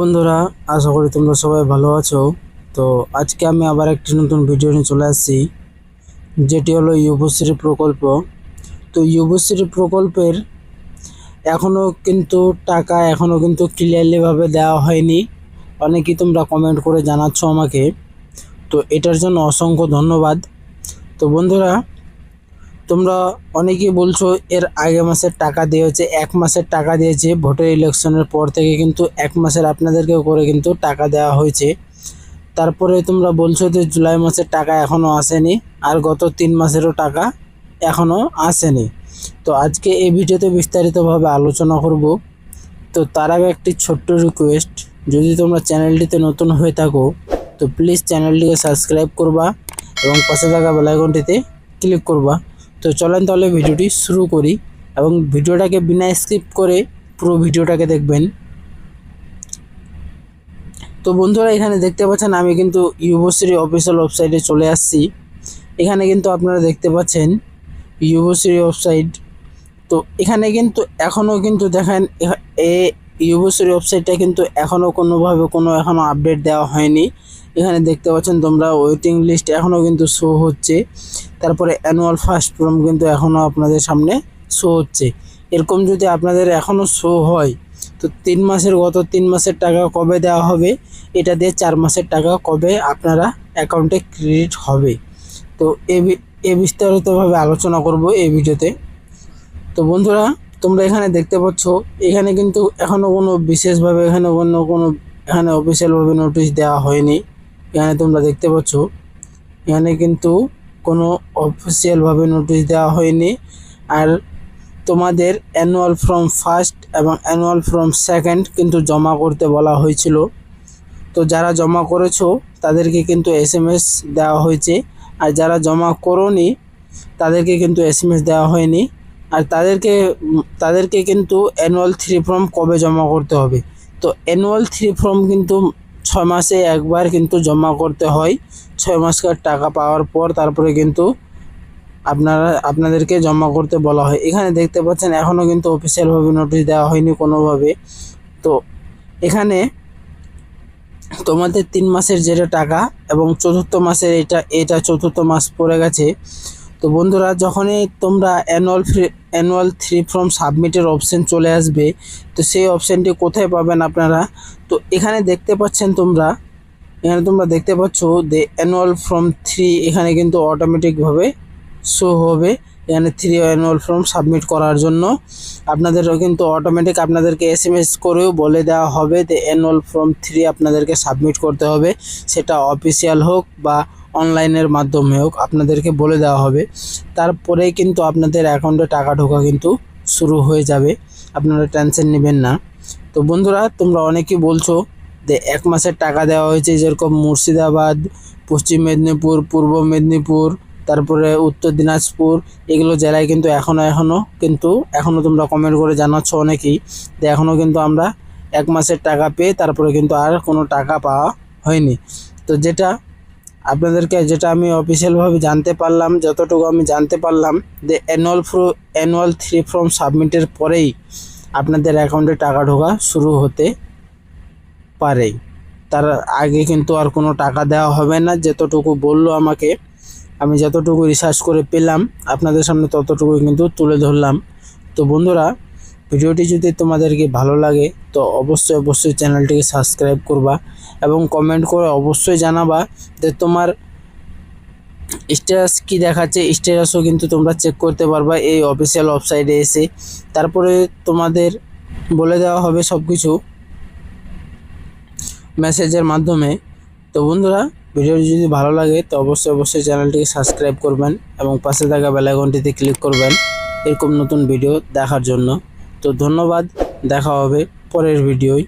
বন্ধুরা, আশা করি তোমরা সবাই ভালো আছো। তো আজকে আমি আবার একটি নতুন ভিডিও নিয়ে চলে আসছি, যেটি হলো ইউবশ্রী প্রকল্প। তো ইউবশ্রী প্রকল্পের এখনও কিন্তু টাকা এখনও কিন্তু ক্লিয়ারলিভাবে দেওয়া হয়নি। অনেকেই তোমরা কমেন্ট করে জানাচ্ছ আমাকে। তো এটার জন্য অসংখ্য ধন্যবাদ। তো বন্ধুরা তোমরা অনেকেই বলছো এর আগে মাসের টাকা দিয়েছে, এক মাসের টাকা দিয়েছে, ভোটের ইলেকশনের পর থেকে কিন্তু এক মাসের আপনাদেরকে করে কিন্তু টাকা দেওয়া হয়েছে। তারপরে তোমরা বলছো যে জুলাই মাসের টাকা এখনও আসেনি, আর গত তিন মাসেরও টাকা এখনও আসেনি। তো আজকে এই ভিডিওতে বিস্তারিতভাবে আলোচনা করব। তো তার আগে একটি ছোট্ট রিকোয়েস্ট যদি তোমরা চ্যানেলটিতে নতুন হয়ে থাকো, তো প্লিজ চ্যানেলটিকে সাবস্ক্রাইব করবা এবং পাশে থাকা বেলাইকনটিতে ক্লিক করবা। তো চলেন তাহলে ভিডিওটি শুরু করি এবং ভিডিওটাকে বিনা স্কিপ করে পুরো ভিডিওটাকে দেখবেন। তো বন্ধুরা, এখানে দেখতে পাচ্ছেন আমি কিন্তু ইউবশ্রী অফিসিয়াল ওয়েবসাইটে চলে আসছি। এখানে কিন্তু আপনারা দেখতে পাচ্ছেন ইউবশ্রী ওয়েবসাইট। তো এখানে কিন্তু এখনও কিন্তু দেখেন এ- এ ইউবশ্রী ওয়েবসাইটটা কিন্তু এখনও কোনোভাবে কোনো এখনও আপডেট দেওয়া হয়নি। এখানে দেখতে পাচ্ছেন তোমরা ওয়েটিং লিস্ট এখনও কিন্তু শো হচ্ছে। তারপরে অ্যানুয়াল ফার্স্ট ফর্ম কিন্তু এখনও আপনাদের সামনে শো হচ্ছে। এরকম যদি আপনাদের এখনও শো হয়, তো তিন মাসের গত তিন মাসের টাকা কবে দেওয়া হবে? এটা দিয়ে চার মাসের টাকা কবে আপনারা অ্যাকাউন্টে ক্রেডিট হবে? তো এ বিস্তারিতভাবে আলোচনা করব এই ভিডিওতে। তো বন্ধুরা তোমরা এখানে দেখতে পাচ্ছ, এখানে কিন্তু এখনও কোনো বিশেষভাবে এখানে অন্য কোনো, এখানে অফিসিয়ালভাবে নোটিশ দেওয়া হয়নি। এখানে তোমরা দেখতে পাচ্ছ, এখানে কিন্তু কোনো অফিসিয়ালভাবে নোটিশ দেওয়া হয়নি। আর তোমাদের অ্যানুয়াল ফর্ম ফার্স্ট এবং অ্যানুয়াল ফর্ম সেকেন্ড কিন্তু জমা করতে বলা হয়েছিল। তো যারা জমা করেছ, তাদেরকে কিন্তু এস এম এস দেওয়া হয়েছে। আর যারা জমা করোনি, তাদেরকে কিন্তু এস এম এস দেওয়া হয়নি। আর তাদেরকে তাদেরকে কিন্তু অ্যানুয়াল থ্রি ফর্ম কবে জমা করতে হবে? তো অ্যানুয়াল থ্রি ফর্ম কিন্তু ছয় মাসে একবার কিন্তু জমা করতে হয়। ছয় মাসকার টাকা পাওয়ার পর তারপরে কিন্তু আপনারা, আপনাদেরকে জমা করতে বলা হয়। এখানে দেখতে পাচ্ছেন এখনও কিন্তু অফিসিয়ালভাবে নোটিশ দেওয়া হয়নি কোনোভাবে। তো এখানে তোমাদের তিন মাসের যেটা টাকা এবং চতুর্থ মাসের এটা এটা চতুর্থ মাস পড়ে গেছে। তো বন্ধুরা, যখনই তোমরা annual free annual three form সাবমিটের option চলে আসবে, তো সেই অপশানটি কোথায় পাবেন আপনারা? তো এখানে দেখতে পাচ্ছেন তোমরা, এখানে তোমরা দেখতে পাচ্ছ যে অ্যানুয়াল ফর্ম থ্রি এখানে কিন্তু অটোমেটিকভাবে শো হবে, এখানে থ্রি অ্যানুয়াল ফর্ম সাবমিট করার জন্য। আপনাদেরও কিন্তু অটোমেটিক আপনাদেরকে এস এম এস করেও বলে দেওয়া হবে যে অ্যানুয়াল ফর্ম থ্রি আপনাদেরকে সাবমিট করতে হবে। সেটা অফিসিয়াল হোক বা অনলাইনের মাধ্যমে হোক আপনাদেরকে বলে দেওয়া হবে। তারপরেই কিন্তু আপনাদের অ্যাকাউন্টে টাকা ঢোকা কিন্তু শুরু হয়ে যাবে। আপনারা টেনশন নেবেন না। তো বন্ধুরা, তোমরা অনেকেই বলছো যে এক মাসের টাকা দেওয়া হয়েছে যেরকম মুর্শিদাবাদ, পশ্চিম মেদিনীপুর, পূর্ব মেদিনীপুর, তারপরে উত্তর দিনাজপুর, এগুলো জেলায় কিন্তু এখনও এখনও কিন্তু এখনও তোমরা কমেন্ট করে জানাচ্ছ অনেকেই যে এখনও কিন্তু আমরা এক মাসের টাকা পেয়ে তারপরে কিন্তু আর কোনো টাকা পাওয়া হয়নি। তো যেটা আপনাদেরকে যেটা আমি অফিসিয়ালভাবে জানতে পারলাম, যতটুকু আমি জানতে পারলাম, যে annual form annual three form সাবমিটের পরেই আপনাদের অ্যাকাউন্টে টাকা ঢোকা শুরু হতে পারে তার আগে কিন্তু আর কোনো টাকা দেওয়া হবে না, যতটুকু বলল আমাকে। আমি যতটুকু রিসার্চ করে পেলাম, আপনাদের সামনে ততটুকু কিন্তু তুলে ধরলাম। তো বন্ধুরা ভিডিওটি যদি তোমাদেরকে ভালো লাগে, তো অবশ্যই অবশ্যই চ্যানেলটিকে সাবস্ক্রাইব করবা এবং কমেন্ট করে অবশ্যই জানাবা যে তোমার স্ট্যাটাস কি দেখাচ্ছে স্ট্যাটাসও কিন্তু তোমরা চেক করতে পারবা এই অফিসিয়াল ওয়েবসাইটে এসে। তারপরে তোমাদের বলে দেওয়া হবে সব কিছু মেসেজের মাধ্যমে। তো বন্ধুরা, ভিডিওটি যদি ভালো লাগে, তো অবশ্যই অবশ্যই চ্যানেলটিকে সাবস্ক্রাইব করবেন এবং পাশে থাকা বেলাইকনটিতে ক্লিক করবেন। এরকম নতুন ভিডিও দেখার জন্য। তো ধন্যবাদ দেখা হবে পরের ভিডিওয়।